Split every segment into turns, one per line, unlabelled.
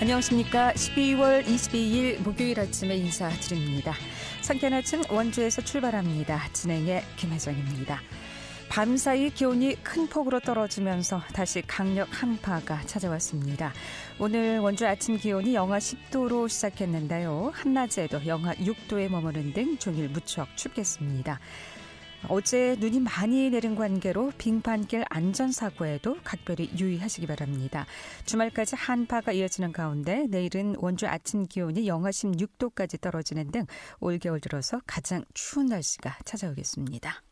안녕하십니까. 12월 22일 목요일 아침에 인사드립니다. 상쾌한 아침 원주에서 출발합니다. 진행의 김혜정입니다. 밤사이 기온이 큰 폭으로 떨어지면서 다시 강력 한파가 찾아왔습니다. 오늘 원주 아침 기온이 영하 10도로 시작했는데요. 한낮에도 영하 6도에 머무는 등 종일 무척 춥겠습니다. 어제 눈이 많이 내린 관계로 빙판길 안전사고에도 각별히 유의하시기 바랍니다. 주말까지 한파가 이어지는 가운데 내일은 원주 아침 기온이 영하 16도까지 떨어지는 등 올겨울 들어서 가장 추운 날씨가 찾아오겠습니다.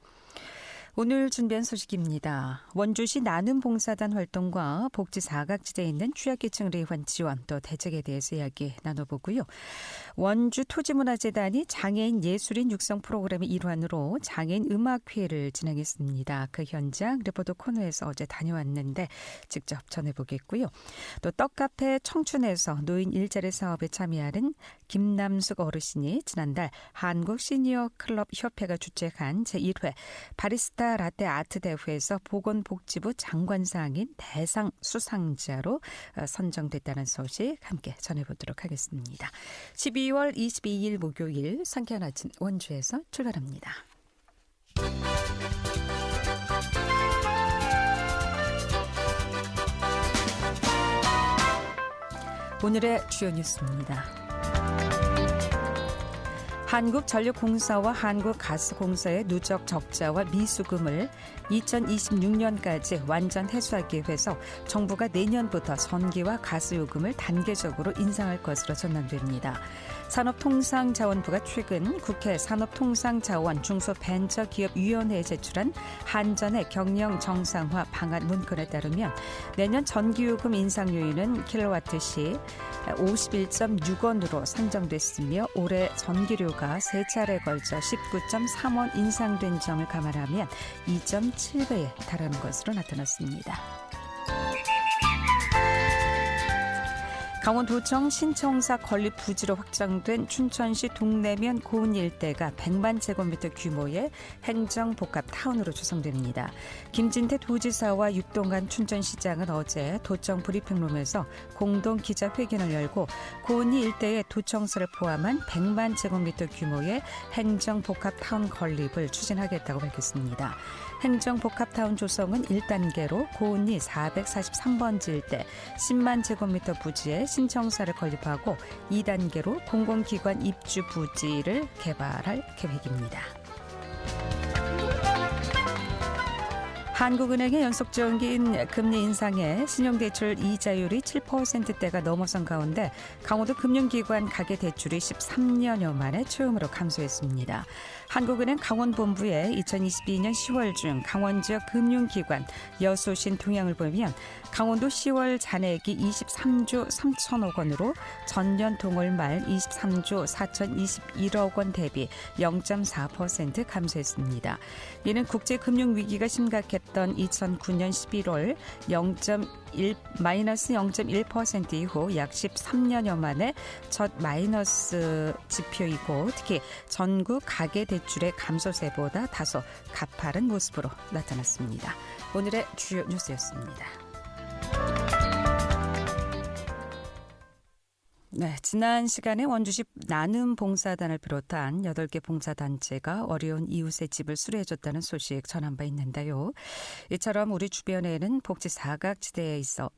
오늘 준비한 소식입니다. 원주시 나눔 봉사단 활동과 복지 사각지대에 있는 취약계층을 위한 지원 또 대책에 대해서 이야기 나눠보고요. 원주 토지문화재단이 장애인 예술인 육성 프로그램의 일환으로 장애인 음악회를 진행했습니다. 그 현장 리포터 코너에서 어제 다녀왔는데 직접 전해보겠고요. 또 떡카페 청춘에서 노인 일자리 사업에 참여하는 김남숙 어르신이 지난달 한국 시니어 클럽 협회가 주최한 제1회 바리스타 라떼 아트 대회에서 보건복지부 장관상인 대상 수상자로 어, 선정됐다는 소식 함께 전해보도록 하겠습니다. 12월 22일 목요일 상쾌한 아침 원주에서 출발합니다. 오늘의 주요 뉴스입니다. 한국전력공사와 한국가스공사의 누적 적자와 미수금을 2026년까지 완전 해소하기 위해서 정부가 내년부터 전기와 가스 요금을 단계적으로 인상할 것으로 전망됩니다. 산업통상자원부가 최근 국회 산업통상자원 중소벤처기업위원회에 제출한 한전의 경영 정상화 방안 문건에 따르면 내년 전기요금 인상 요인은 킬로와트 시 51.6원으로 산정됐으며 올해 전기료 가 세 차례 걸쳐 19.3원 인상된 점을 감안하면 2.7배에 달하는 것으로 나타났습니다. 강원도청 신청사 건립 부지로 확정된 춘천시 동래면 고은 일대가 100만 제곱미터 규모의 행정복합 타운으로 조성됩니다. 김진태 도지사와 육동간 춘천시장은 어제 도청 브리핑룸에서 공동 기자회견을 열고 고은이 일대의 도청사를 포함한 100만 제곱미터 규모의 행정복합 타운 건립을 추진하겠다고 밝혔습니다. 행정복합타운 조성은 1단계로 고은리 443번지 일대 10만 제곱미터 부지에 신청사를 건립하고 2단계로 공공기관 입주 부지를 개발할 계획입니다. 한국은행의 연속적인 금리 인상에 신용대출 이자율이 7%대가 넘어선 가운데 강원도 금융기관 가계대출이 13년여 만에 처음으로 감소했습니다. 한국은행 강원본부의 2022년 10월 중 강원 지역 금융기관 여수신 동향을 보면 강원도 10월 잔액이 23조 3천억 원으로 전년 동월 말 23조 4,021억 원 대비 0.4% 감소했습니다. 이는 국제금융위기가 심각했던 2009년 11월 0.1 마이너스 0.1% 이후 약 13년여 만에 첫 마이너스 지표이고 특히 전국 가계 대출의 감소세보다 다소 가파른 모습으로 나타났습니다. 오늘의 주요 뉴스였습니다. 네, 지난 시간에 원주시 나눔 봉사단을 비롯한 8개 봉사단체가 어려운 이웃의 집을 수리해줬다는 소식 전한 바 있는데요. 이처럼 우리 주변에는 복지 사각지대에 있어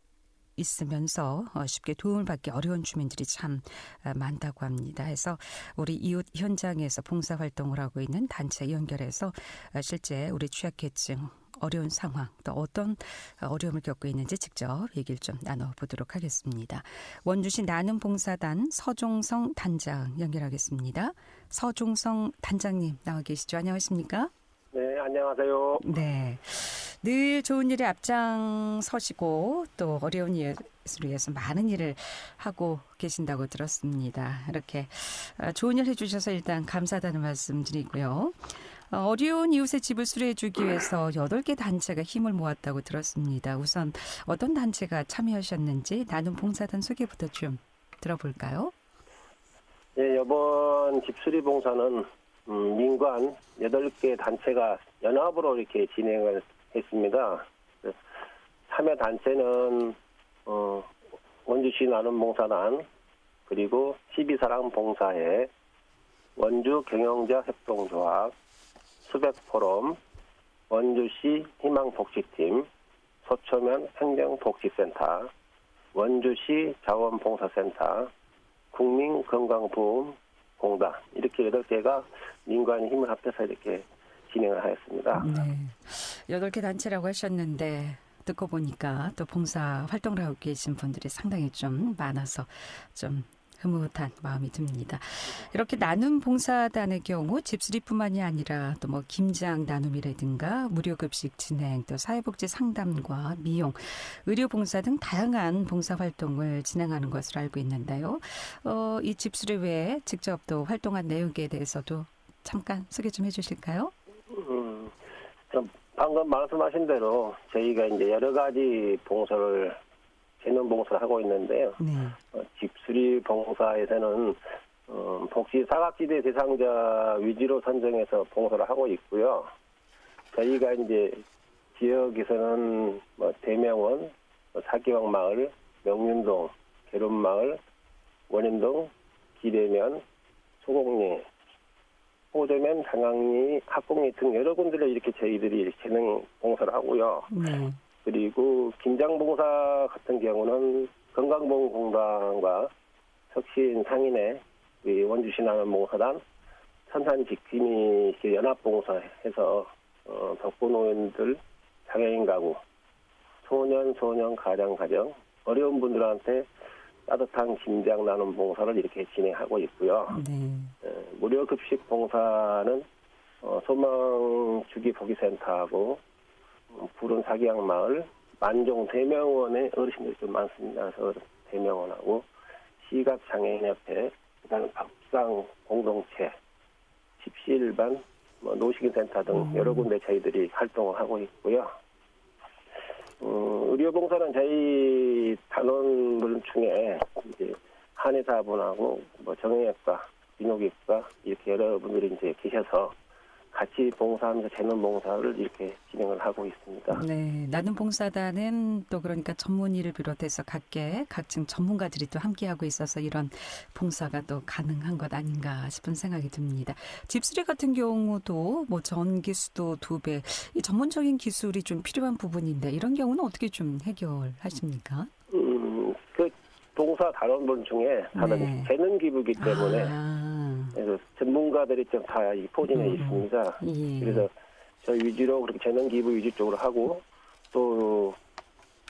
있으면서 어, 쉽게 도움을 받기 어려운 주민들이 참 어, 많다고 합니다. 해서 우리 이웃 현장에서 봉사 활동을 하고 있는 단체 연결해서 어, 실제 우리 취약계층 어려운 상황 또 어떤 어려움을 겪고 있는지 직접 얘기를 좀 나눠보도록 하겠습니다. 원주시 나눔 봉사단 서종성 단장 연결하겠습니다. 서종성 단장님 나와 계시죠? 안녕하십니까?
네, 안녕하세요.
네. 늘 좋은 일에 앞장서시고 또 어려운 일을 위해서 많은 일을 하고 계신다고 들었습니다. 이렇게 어, 좋은 일 해주셔서 일단 감사하다는 말씀 드리고요. 어, 어려운 이웃의 집을 수리해주기 위해서 8개 단체가 힘을 모았다고 들었습니다. 우선 어떤 단체가 참여하셨는지 나눔 봉사단 소개부터 좀 들어볼까요?
네, 이번 집수리 봉사는 음, 민관 8개 단체가 연합으로 이렇게 진행을 했습니다. 참여 단체는 어, 원주시 나눔봉사단 그리고 12사랑 봉사회 원주 경영자 협동조합 수백 포럼 원주시 희망복지팀 소초면 행정복지센터 원주시 자원봉사센터 국민건강보험공단 이렇게 8개가 민관이 힘을 합해서 이렇게 진행을 하였습니다.
네. 여덟 개 단체라고 하셨는데 듣고 보니까 또 봉사 활동을 하고 계신 분들이 상당히 좀 많아서 좀 흐뭇한 마음이 듭니다. 이렇게 나눔 봉사단의 경우 집수리뿐만이 아니라 또 뭐 김장 나눔이라든가 무료 급식 진행, 또 사회복지 상담과 미용, 의료 봉사 등 다양한 봉사 활동을 진행하는 것으로 알고 있는데요. 어, 이 집수리 외에 직접 또 활동한 내용에 대해서도 잠깐 소개 좀 해주실까요?
음, 좀 방금 말씀하신 대로 저희가 이제 여러 가지 봉사를 재능 봉사를 하고 있는데요.
네.
어, 집수리 봉사에서는 어, 복지 사각지대 대상자 위주로 선정해서 봉사를 하고 있고요. 저희가 이제 지역에서는 뭐 대명원, 뭐 사기왕 마을, 명륜동, 계룡마을, 원인동, 기대면, 소곡리, 호대면, 장강리, 합곡리 등 여러 군데를 이렇게 저희들이 재능 봉사를 하고요.
네.
그리고 김장봉사 같은 경우는 건강보험공단과 혁신 상인회 우리 원주시 나눔봉사단 산산지킴이 연합봉사해서 어, 덕분노인들 장애인 가구 소년 소년 가장 가정 어려운 분들한테 따뜻한 김장 나눔 봉사를 이렇게 진행하고 있고요.
네.
어, 무료 급식 봉사는 어, 소망 주기 보기센터하고 어, 부른 사기양 마을 만종 대명원의 어르신들이 좀 많습니다. 그래서 대명원하고 시각 장애인협회 그다음에 밥상 공동체 집시일반 뭐 노식인 센터 등
음.
여러 군데 저희들이 활동을 하고 있고요. 어, 의료봉사는 저희 단원들 중에 이제 한의사분하고 뭐 정형외과, 비뇨기과 이렇게 여러분들이 이제 계셔서 같이 봉사하면서 재능 봉사를 이렇게 진행을 하고 있습니다.
네, 나눔 봉사단은 또 그러니까 전문의를 비롯해서 각계 각층 전문가들이 또 함께하고 있어서 이런 봉사가 또 가능한 것 아닌가 싶은 생각이 듭니다. 집수리 같은 경우도 뭐 전기 수도 두 배, 이 전문적인 기술이 좀 필요한 부분인데 이런 경우는 어떻게 좀 해결하십니까?
음, 그 봉사 단원분 중에 다들
네.
재능 기부기 때문에
아,
그래서 전문가들이 좀 다 이 포진해
음.
있습니다.
예.
그래서 저희 위주로 그렇게 재능 기부 위주 쪽으로 하고 또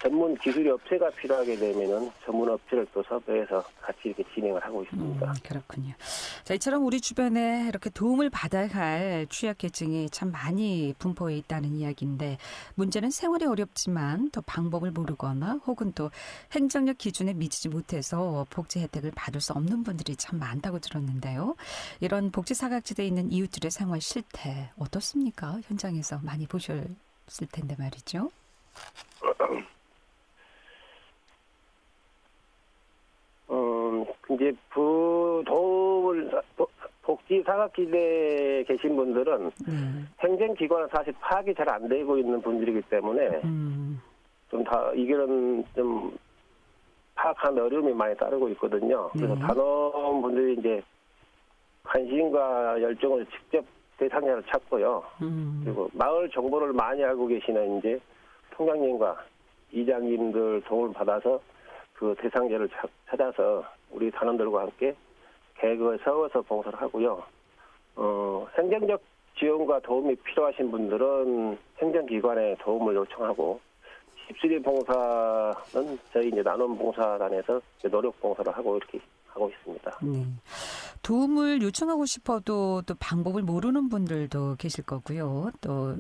전문 기술이 업체가 필요하게 되면은 전문 업체를 또 섭외해서 같이 이렇게 진행을 하고 있습니다.
음, 그렇군요. 자, 이처럼 우리 주변에 이렇게 도움을 받아야 할 취약계층이 참 많이 분포해 있다는 이야기인데 문제는 생활이 어렵지만 또 방법을 모르거나 혹은 또 행정력 기준에 미치지 못해서 복지 혜택을 받을 수 없는 분들이 참 많다고 들었는데요. 이런 복지 사각지대에 있는 이웃들의 생활 실태 어떻습니까? 현장에서 많이 보셨을 텐데 말이죠.
음, 이제 부 도움을 복- 복지 사각지대에 계신 분들은
네.
행정기관은 사실 파악이 잘 안 되고 있는 분들이기 때문에
음,
좀다 이거는 좀 파악하는 어려움이 많이 따르고 있거든요. 그래서
네.
단원분들이 이제 관심과 열정을 직접 대상자를 찾고요.
음,
그리고 마을 정보를 많이 알고 계시는 이제 통장님과 이장님들 도움을 받아서 그 대상자를 찾- 찾아서 우리 단원들과 함께 계획을 세워서 봉사를 하고요. 어, 행정적 지원과 도움이 필요하신 분들은 행정기관에 도움을 요청하고 집수리 봉사는 저희 이제 나눔 봉사단에서 노력 봉사를 하고 이렇게 하고 있습니다.
네. 도움을 요청하고 싶어도 또 방법을 모르는 분들도 계실 거고요. 또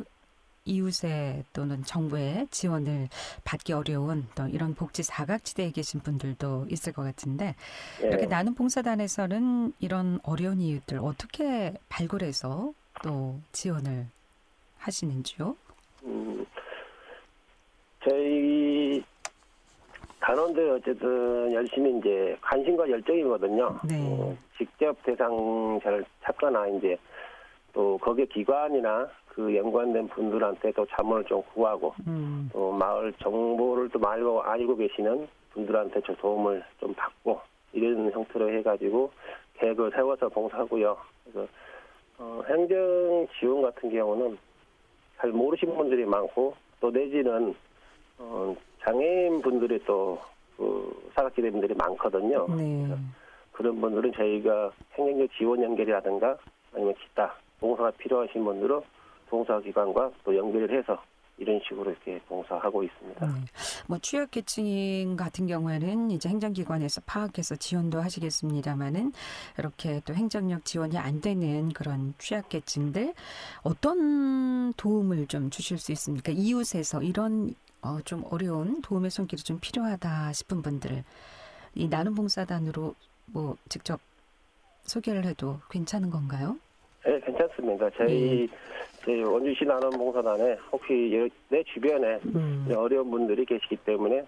이웃의 또는 정부의 지원을 받기 어려운 또 이런 복지 사각지대에 계신 분들도 있을 것 같은데
예.
이렇게 나눔 봉사단에서는 이런 어려운 이웃들 어떻게 발굴해서 또 지원을 하시는지요?
음, 저희 단원들 어쨌든 열심히 이제 관심과 열정이거든요.
네.
어, 직접 대상자를 찾거나 이제 또 거기에 기관이나 그그 연관된 분들한테 또 자문을 좀 구하고
음.
또 마을 정보를 좀 알고 알고 계시는 분들한테 저 도움을 좀 받고 이런 형태로 해가지고 계획을 세워서 봉사하고요. 그래서 어, 행정 지원 같은 경우는 잘 모르시는 분들이 많고 또 내지는 어, 장애인 분들이 또 그 사각지대 분들이 많거든요.
네.
그런 분들은 저희가 행정적 지원 연결이라든가 아니면 기타 봉사가 필요하신 분들은 봉사기관과 또 연결을 해서 이런 식으로 이렇게 봉사하고 있습니다.
네. 뭐 취약계층 같은 경우에는 이제 행정기관에서 파악해서 지원도 하시겠습니다만은 이렇게 또 행정력 지원이 안 되는 그런 취약계층들 어떤 도움을 좀 주실 수 있습니까? 이웃에서 이런 어, 좀 어려운 도움의 손길이 좀 필요하다 싶은 분들 이 나눔 봉사단으로 뭐 직접 소개를 해도 괜찮은 건가요?
네, 괜찮습니다. 저희 저희 원주시 나눔봉사단에 혹시 여- 내 주변에
음.
어려운 분들이 계시기 때문에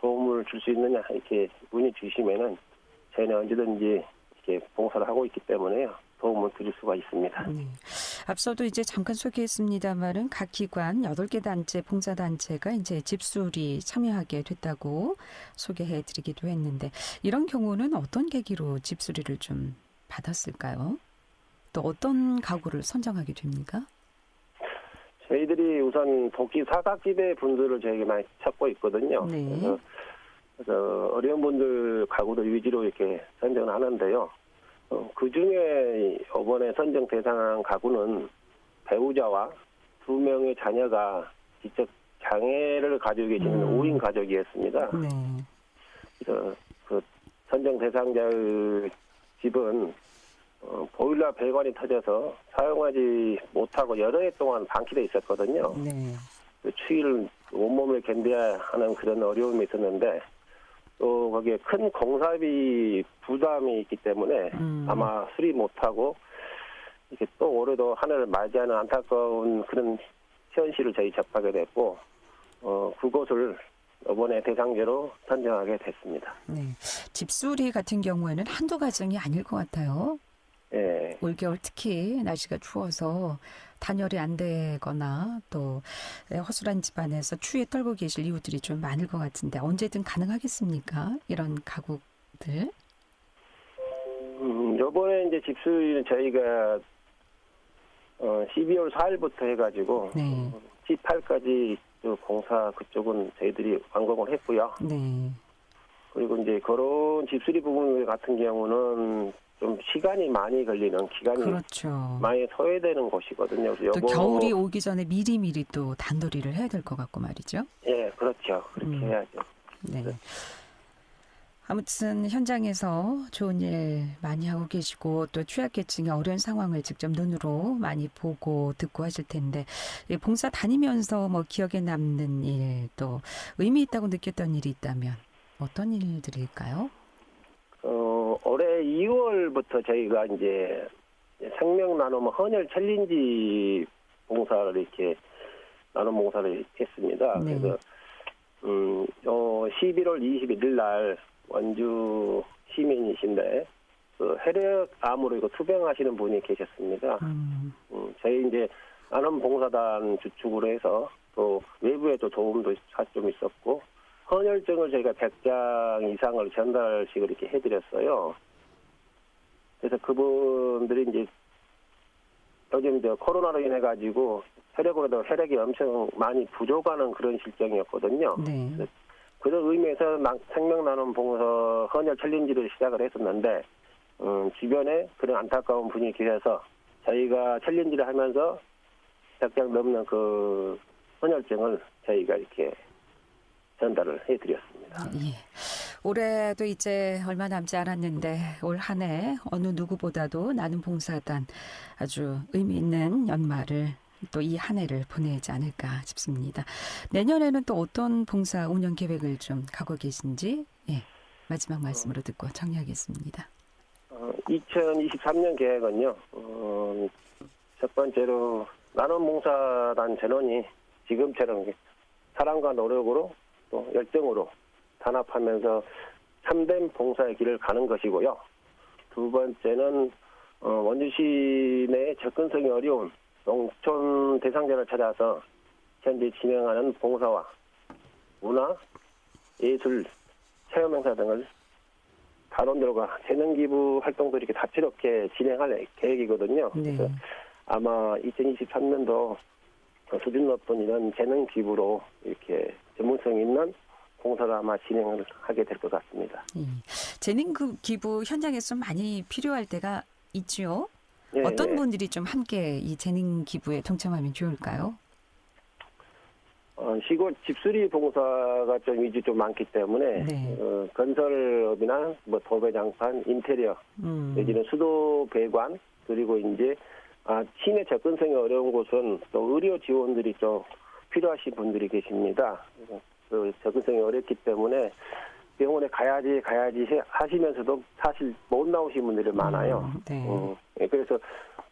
도움을 줄 수 있느냐 이렇게 문의 주시면은 저희는 언제든지 이렇게 봉사를 하고 있기 때문에요. 도움을 드릴 수가 있습니다.
네. 앞서도 이제 잠깐 소개했습니다만은 각 기관 8개 단체, 봉사단체가 이제 집수리 참여하게 됐다고 소개해 드리기도 했는데 이런 경우는 어떤 계기로 집수리를 좀 받았을까요? 또 어떤 가구를 선정하게 됩니까?
저희들이 우선 도끼 사각지대 분들을 저희가 많이 찾고 있거든요.
네.
그래서, 그래서 어려운 분들 가구들 위주로 이렇게 선정을 하는데요. 어, 그 중에 이번에 선정 대상 가구는 배우자와 두 명의 자녀가 직접 장애를 가지고 계시는
음.
5인 가족이었습니다.
네.
그래서 그 선정 대상자의 집은 어, 보일러 배관이 터져서 사용하지 못하고 여러 해 동안 방치돼 있었거든요.
네.
그 추위를 온몸을 견뎌야 하는 그런 어려움이 있었는데 또 거기에 큰 공사비 부담이 있기 때문에
음.
아마 수리 못하고 이렇게 또 올해도 하늘을 맞이하는 안타까운 그런 현실을 저희 접하게 됐고 어 그곳을 이번에 대상자로 선정하게 됐습니다.
네. 집수리 같은 경우에는 한두 가정이 아닐 것 같아요.
예,
올겨울 특히 날씨가 추워서 단열이 안 되거나 또 허술한 집안에서 추위에 떨고 계실 이웃들이 좀 많을 것 같은데 언제든 가능하겠습니까? 이런 가구들.
음, 요번에 이제 집수리는 저희가 어 12월 4일부터 해가지고
네.
18까지 그 공사 그쪽은 저희들이 완공을 했고요.
네.
그리고 이제 그런 집수리 부분 같은 경우는 좀 시간이 많이 걸리는 기간이
그렇죠.
많이 소요되는 곳이거든요.
또
요거-
겨울이 오기 전에 미리미리 또 단도리를 해야 될 것 같고 말이죠.
예, 그렇죠. 그렇게
음.
해야죠.
네. 아무튼 현장에서 좋은 일 많이 하고 계시고 또 취약계층의 어려운 상황을 직접 눈으로 많이 보고 듣고 하실 텐데 이 봉사 다니면서 뭐 기억에 남는 일 또 의미 있다고 느꼈던 일이 있다면 어떤 일들일까요?
어, 올해 2월부터 저희가 이제 생명 나눔 헌혈 챌린지 봉사를 이렇게 나눔 봉사를 했습니다.
네.
그래서 음, 어, 11월 21일 날 원주 시민이신데 그 혈액암으로 이거 투병하시는 분이 계셨습니다.
음,
음, 저희 이제 나눔 봉사단 주축으로 해서 또 외부에도 도움도 좀 있었고 헌혈증을 저희가 100장 이상을 전달식을 이렇게 해드렸어요. 그래서 그분들이 이제 요즘 저 코로나로 인해 가지고 혈액으로도 혈액이 엄청 많이 부족하는 그런 실정이었거든요.
네.
그런 의미에서 막 생명 나눔 봉사 헌혈 챌린지를 시작을 했었는데 음, 주변에 그런 안타까운 분이 계셔서 저희가 챌린지를 하면서 100장 넘는 그 헌혈증을 저희가 이렇게 전달을 해드렸습니다.
예. 올해도 이제 얼마 남지 않았는데 올 한 해 어느 누구보다도 나는 봉사단 아주 의미 있는 연말을 또 이 한 해를 보내지 않을까 싶습니다. 내년에는 또 어떤 봉사 운영 계획을 좀 갖고 계신지 예. 마지막 말씀으로 듣고 정리하겠습니다.
어, 2023년 계획은요. 어, 첫 번째로 나눔 봉사단 전원이 지금처럼 사랑과 노력으로 또 열정으로 단합하면서 참된 봉사의 길을 가는 것이고요. 두 번째는 어, 원주시 내 접근성이 어려운 농촌 대상자를 찾아서 현재 진행하는 봉사와 문화, 예술, 체험 행사 등을 단원들과 재능 기부 활동도 이렇게 다채롭게 진행할 계획이거든요.
네.
그래서 아마 2023년도 수준 높은 이런 재능 기부로 이렇게 전문성 있는 봉사를 아마 진행을 하게 될 것 같습니다.
예. 재능 그 기부 현장에서 좀 많이 필요할 때가 있지요.
예,
어떤
예.
분들이 좀 함께 이 재능 기부에 동참하면 좋을까요?
어, 시골 집수리 봉사가 좀 위주 좀 많기 때문에
네.
어, 건설업이나 뭐 도배 장판, 인테리어
음.
내지는 수도 배관 그리고 이제 아, 시내 접근성이 어려운 곳은 또 의료 지원들이 좀 필요하신 분들이 계십니다. 그 접근성이 어렵기 때문에 병원에 가야지 가야지 해- 하시면서도 사실 못 나오신 분들이 많아요.
음, 네.
어, 예, 그래서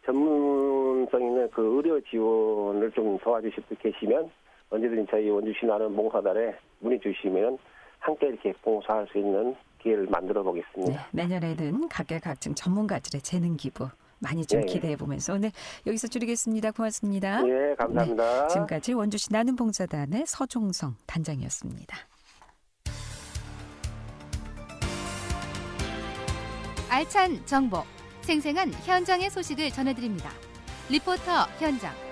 전문성 있는 그 의료 지원을 좀 도와주실 분 계시면 언제든지 저희 원주시 나는 봉사단에 문의 주시면 함께 이렇게 봉사할 수 있는 기회를 만들어
네,
보겠습니다.
내년에는 각계각층 전문가들의 재능 기부 많이 좀
네.
기대해 보면서 오늘 여기서 줄이겠습니다. 고맙습니다.
예, 감사합니다.
지금까지 원주시 나눔 봉사단의 서종성 단장이었습니다.
알찬 정보, 생생한 현장의 소식을 전해드립니다. 리포터 현장.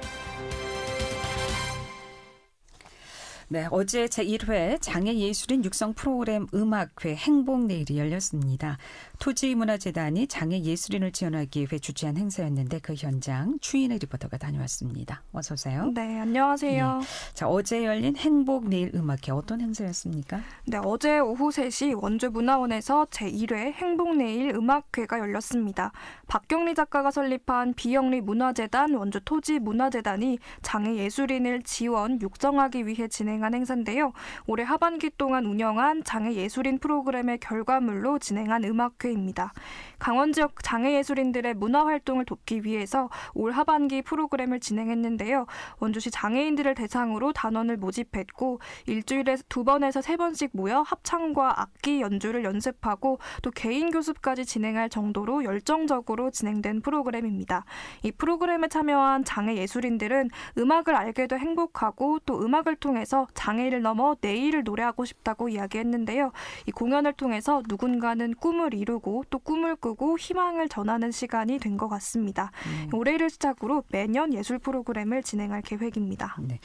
네, 어제 제1회 장애예술인 육성 프로그램 음악회 행복내일이 열렸습니다. 토지문화재단이 장애예술인을 지원하기 위해 주최한 행사였는데 그 현장 추인의 리포터가 다녀왔습니다. 어서 오세요.
네, 안녕하세요.
자, 어제 열린 행복내일 음악회 어떤 행사였습니까?
네, 어제 오후 3시 원주문화원에서 제1회 행복내일 음악회가 열렸습니다. 박경리 작가가 설립한 비영리 문화재단 원주 토지문화재단이 장애예술인을 지원, 육성하기 위해 진행 한 행사인데요. 올해 하반기 동안 운영한 장애예술인 프로그램의 결과물로 진행한 음악회입니다. 강원 지역 장애예술인들의 문화활동을 돕기 위해서 올 하반기 프로그램을 진행했는데요. 원주시 장애인들을 대상으로 단원을 모집했고 일주일에 두 번에서 세 번씩 모여 합창과 악기 연주를 연습하고 또 개인 교습까지 진행할 정도로 열정적으로 진행된 프로그램입니다. 이 프로그램에 참여한 장애 예술인들은 음악을 알게 돼 행복하고 또 음악을 통해서 장애를 넘어 내일을 노래하고 싶다고 이야기했는데요. 이 공연을 통해서 누군가는 꿈을 이루고 또 꿈을 꾸고 희망을 전하는 시간이 된 것 같습니다.
음.
올해를 시작으로 매년 예술 프로그램을 진행할 계획입니다.
네.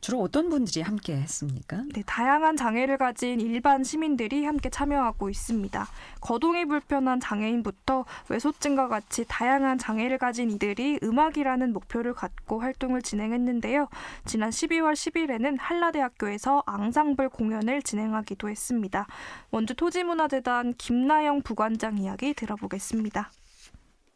주로 어떤 분들이 함께 했습니까?
네, 다양한 장애를 가진 일반 시민들이 함께 참여하고 있습니다. 거동이 불편한 장애인부터 외소증과 같이 다양한 장애를 가진 이들이 음악이라는 목표를 갖고 활동을 진행했는데요. 지난 12월 10일에는 한라대 학교에서 앙상블 공연을 진행하기도 했습니다. 원주 토지문화재단 김나영 부관장 이야기 들어보겠습니다.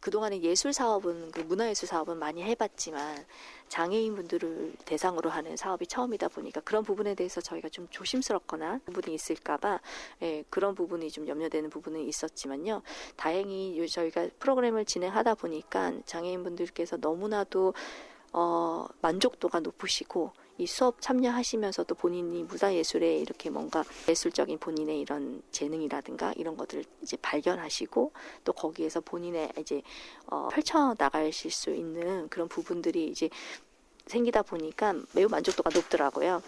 그동안에 예술 사업은 그 문화예술 사업은 많이 해봤지만 장애인 분들을 대상으로 하는 사업이 처음이다 보니까 그런 부분에 대해서 저희가 좀 조심스럽거나 부분이 있을까봐 예, 그런 부분이 좀 염려되는 부분은 있었지만요. 다행히 요- 저희가 프로그램을 진행하다 보니까 장애인 분들께서 너무나도 어, 만족도가 높으시고 이 수업 참여하시면서도 본인이 문화예술에 이렇게 뭔가 예술적인 본인의 이런 재능이라든가 이런 것들을 이제 발견하시고 또 거기에서 본인의 이제 어, 펼쳐 나가실 수 있는 그런 부분들이 이제 생기다 보니까 매우 만족도가 높더라고요.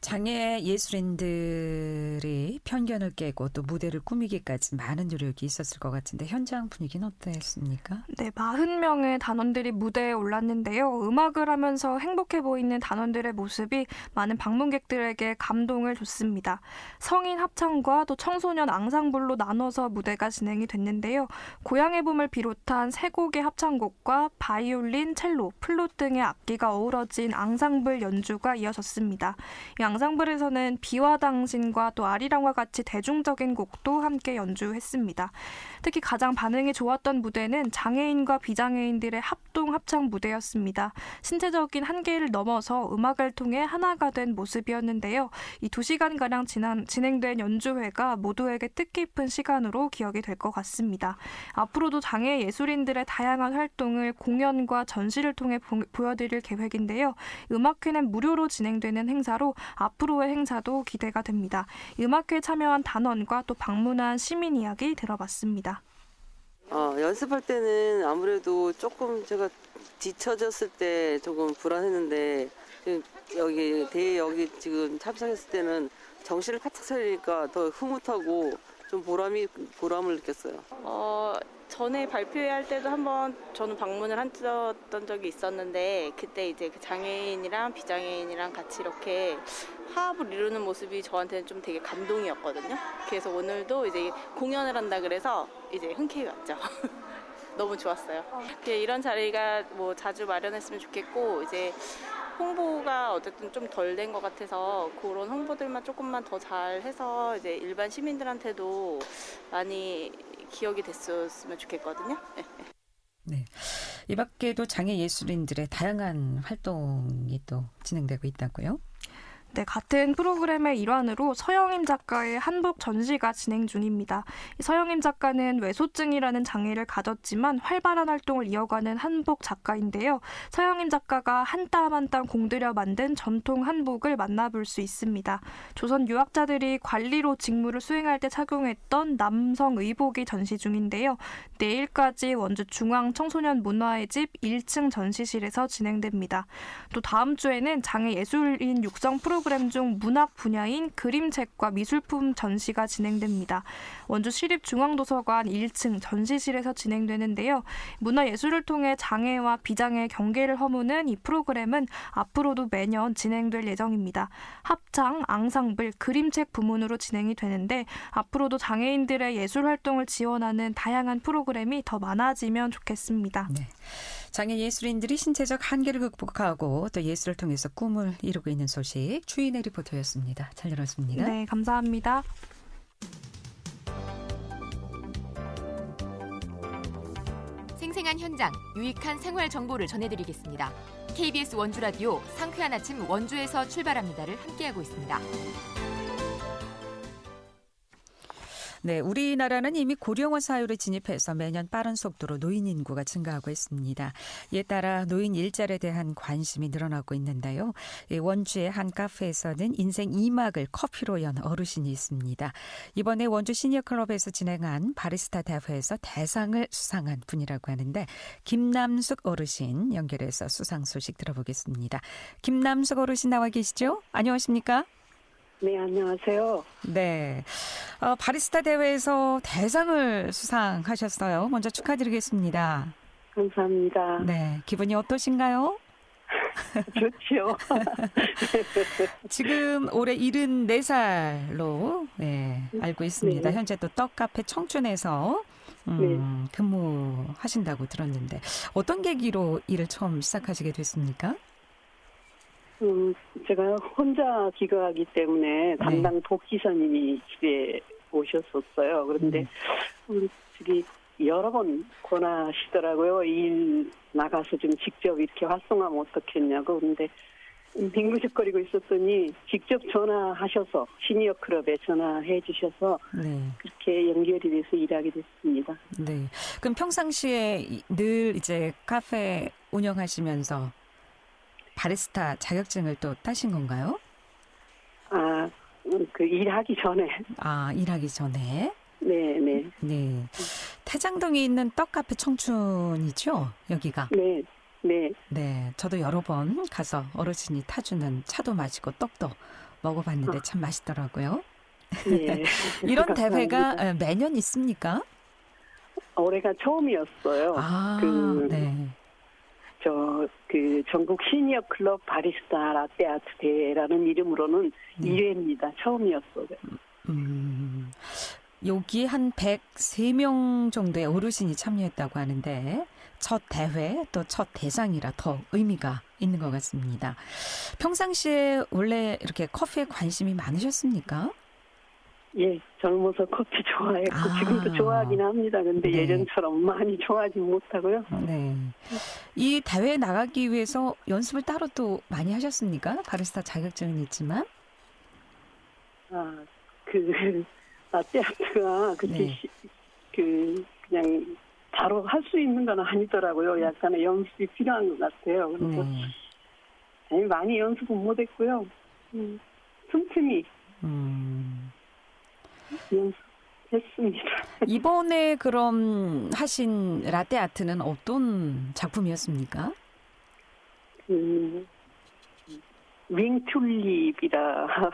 장애 예술인들이 편견을 깨고 또 무대를 꾸미기까지 많은 노력이 있었을 것 같은데 현장 분위기는 어땠습니까?
네, 40명의 단원들이 무대에 올랐는데요. 음악을 하면서 행복해 보이는 단원들의 모습이 많은 방문객들에게 감동을 줬습니다. 성인 합창과 또 청소년 앙상블로 나눠서 무대가 진행이 됐는데요. 고향의 봄을 비롯한 세 곡의 합창곡과 바이올린, 첼로, 플룻 등의 악기가 어우러진 앙상블 연주가 이어졌습니다. 이 앙상블에서는 비와 당신과 또 아리랑과 같이 대중적인 곡도 함께 연주했습니다. 특히 가장 반응이 좋았던 무대는 장애인과 비장애인들의 합동 합창 무대였습니다. 신체적인 한계를 넘어서 음악을 통해 하나가 된 모습이었는데요. 이 두 시간가량 지난, 진행된 연주회가 모두에게 뜻깊은 시간으로 기억이 될 것 같습니다. 앞으로도 장애 예술인들의 다양한 활동을 공연과 전시를 통해 보, 보여드릴 계획인데요. 음악회는 무료로 진행되는 행사로 앞으로의 행사도 기대가 됩니다. 음악회에 참여한 단원과 또 방문한 시민 이야기 들어봤습니다.
어, 연습할 때는 아무래도 조금 제가 뒤처졌을 때 조금 불안했는데 여기 대회 여기 지금 참석했을 때는 정신을 바짝 차리니까 더 흐뭇하고 좀 보람이 보람을 느꼈어요.
어, 전에 발표회할 때도 한번 저는 방문을 했던 적이 있었는데 그때 이제 그 장애인이랑 비장애인이랑 같이 이렇게 화합을 이루는 모습이 저한테는 좀 되게 감동이었거든요. 그래서 오늘도 이제 공연을 한다 그래서 이제 흔쾌히 왔죠. 너무 좋았어요. 이렇게 이런 자리가 뭐 자주 마련했으면 좋겠고 이제 홍보가 어쨌든 좀 덜 된 것 같아서 그런 홍보들만 조금만 더 잘 해서 이제 일반 시민들한테도 많이 기억이 됐었으면 좋겠거든요. 네.
네. 이 밖에도 장애 예술인들의 다양한 활동이 또 진행되고 있다고요?
네, 같은 프로그램의 일환으로 서영임 작가의 한복 전시가 진행 중입니다. 이 서영임 작가는 외소증이라는 장애를 가졌지만 활발한 활동을 이어가는 한복 작가인데요. 서영임 작가가 한 땀 한 땀 공들여 만든 전통 한복을 만나볼 수 있습니다. 조선 유학자들이 관리로 직무를 수행할 때 착용했던 남성 의복이 전시 중인데요. 내일까지 원주 중앙 청소년 문화의 집 1층 전시실에서 진행됩니다. 또 다음 주에는 장애 예술인 육성 프로그램 프로그램 중 문학 분야인 그림책과 미술품 전시가 진행됩니다. 원주 시립중앙도서관 1층 전시실에서 진행되는데요. 문화예술을 통해 장애와 비장애 경계를 허무는 이 프로그램은 앞으로도 매년 진행될 예정입니다. 합창, 앙상블, 그림책 부문으로 진행이 되는데 앞으로도 장애인들의 예술 활동을 지원하는 다양한 프로그램이 더 많아지면 좋겠습니다.
네. 장애 예술인들이 신체적 한계를 극복하고 또 예술을 통해서 꿈을 이루고 있는 소식 추인의 리포터였습니다. 잘 들었습니다.
네, 감사합니다.
생생한 현장, 유익한 생활 정보를 전해드리겠습니다. KBS 원주 라디오 상쾌한 아침 원주에서 출발합니다를 함께하고 있습니다.
네, 우리나라는 이미 고령화 사회로 진입해서 매년 빠른 속도로 노인 인구가 증가하고 있습니다. 이에 따라 노인 일자리에 대한 관심이 늘어나고 있는데요. 원주의 한 카페에서는 인생 2막을 커피로 연 어르신이 있습니다. 이번에 원주 시니어 클럽에서 진행한 바리스타 대회에서 대상을 수상한 분이라고 하는데 김남숙 어르신 연결해서 수상 소식 들어보겠습니다. 김남숙 어르신 나와 계시죠? 안녕하십니까?
네, 안녕하세요.
네. 어, 바리스타 대회에서 대상을 수상하셨어요. 먼저 축하드리겠습니다.
감사합니다.
네. 기분이 어떠신가요?
좋죠.
지금 올해 74살로 네, 알고 있습니다.
네.
현재 또 떡카페 청춘에서 음,
네.
근무하신다고 들었는데 어떤 계기로 일을 처음 시작하시게 됐습니까?
음, 제가 혼자 귀가하기 때문에 담당 복지사님이 집에 오셨었어요. 그런데 우리 저기 여러 번 권하시더라고요. 일 나가서 좀 직접 이렇게 활동하면 어떻겠냐고. 근데 빙구적거리고 있었더니 직접 전화하셔서 시니어 클럽에 전화해 주셔서
네.
그렇게 연결이 돼서 일하게 됐습니다.
네. 그럼 평상시에 이- 늘 이제 카페 운영하시면서 바리스타 자격증을 또 따신 건가요?
아, 음, 그 일하기 전에.
아, 일하기 전에.
네, 네.
네. 태장동에 있는 떡카페 청춘이죠? 여기가.
네, 네.
네. 저도 여러 번 가서 어르신이 타주는 차도 마시고 떡도 먹어봤는데 참 맛있더라고요.
네.
이런 대회가 매년 있습니까?
올해가 처음이었어요.
아,
그-
네.
저, 그, 전국 시니어 클럽 바리스타 라떼 아트 대회라는 이름으로는
네.
1회입니다. 처음이었어요.
음, 여기 한 103명 정도의 어르신이 참여했다고 하는데 첫 대회 또 첫 대상이라 더 의미가 있는 것 같습니다. 평상시에 원래 이렇게 커피에 관심이 많으셨습니까?
예, 젊어서 커피 좋아했고,
아.
지금도 좋아하긴 합니다. 근데
네.
예전처럼 많이 좋아하지 못하고요.
네. 이 대회에 나가기 위해서 연습을 따로 또 많이 하셨습니까? 바리스타 자격증은 있지만.
아, 그, 라떼 아트가 그렇게,
네.
시- 그, 그냥 바로 할 수 있는 건 아니더라고요. 약간의 연습이 필요한 것 같아요. 그래서
네.
아니, 많이 연습은 못했고요. 음, 틈틈이
음,
했습니다.
이번에 그럼 하신 라떼 아트는 어떤 작품이었습니까?
그 윙튤립이라고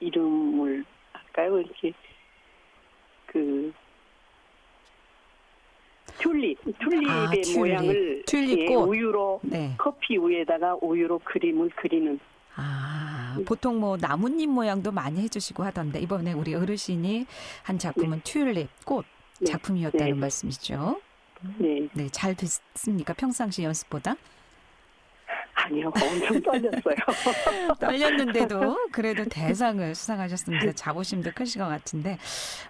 이름을 할까요? 이렇게 그 튤립, 튤립의
아, 튤립.
모양을
튤립
예,
꽃.
우유로
네.
커피 우유에다가 우유로 그림을 그리는
아,
네.
보통 뭐 나뭇잎 모양도 많이 해주시고 하던데 이번에 우리 어르신이 한 작품은 튤립 꽃
네.
작품이었다는
네.
말씀이시죠?
네
네, 잘 됐습니까? 평상시 연습보다?
아니요 엄청 떨렸어요.
떨렸는데도 그래도 대상을 수상하셨습니다. 자부심도 크신 것 같은데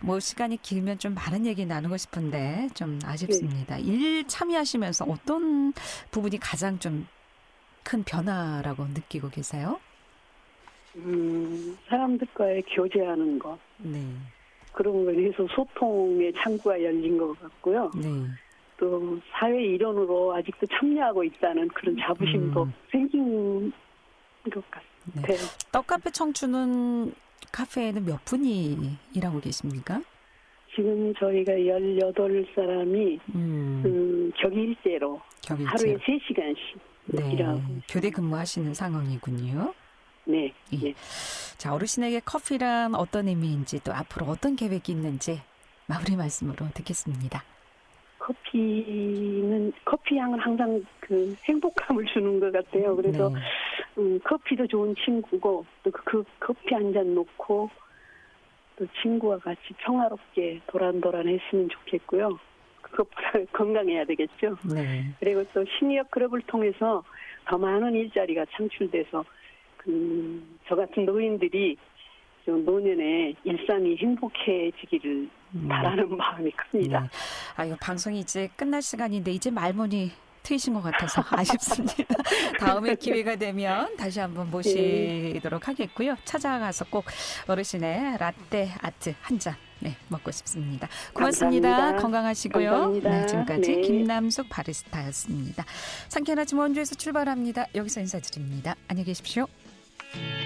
뭐 시간이 길면 좀 많은 얘기 나누고 싶은데 좀 아쉽습니다. 일 참여하시면서 어떤 부분이 가장 좀 큰 변화라고 느끼고 계세요?
음, 사람들과의 교제하는 것
네,
그런 거에 대해서 소통의 창구가 열린 것 같고요.
네.
또 사회 일원으로 아직도 참여하고 있다는 그런 자부심도
음.
생긴 것
네.
같아요.
떡카페 청춘은 카페에는 몇 분이 일하고 계십니까?
지금 저희가 18사람이
음,
음, 격일제로
격일제.
하루에 3시간씩
네,
일하고
교대 근무하시는 상황이군요.
네,
예.
네.
자, 어르신에게 커피란 어떤 의미인지 또 앞으로 어떤 계획이 있는지 마무리 말씀으로 듣겠습니다.
커피는 커피 향은 항상 그 행복감을 주는 것 같아요. 그래서
네.
음, 커피도 좋은 친구고 또 그 커피 한 잔 놓고 또 친구와 같이 평화롭게 도란도란 했으면 좋겠고요. 그것보다 건강해야 되겠죠.
네.
그리고 또 시니어 클럽을 통해서 더 많은 일자리가 창출돼서 그, 저 같은 노인들이 좀 노년에 일상이 행복해지기를
음.
바라는 마음이 큽니다.
네. 아, 이거 방송이 이제 끝날 시간인데 이제 말문이 트이신 것 같아서 아쉽습니다. 다음에 기회가 되면 다시 한번 모시도록 하겠고요. 찾아가서 꼭 어르신의 라떼 아트 한 잔 네, 먹고 싶습니다. 고맙습니다.
감사합니다.
건강하시고요.
감사합니다.
네, 지금까지
네.
김남숙 바리스타였습니다. 상쾌한 아침 원주에서 출발합니다. 여기서 인사드립니다. 안녕히 계십시오. Bye.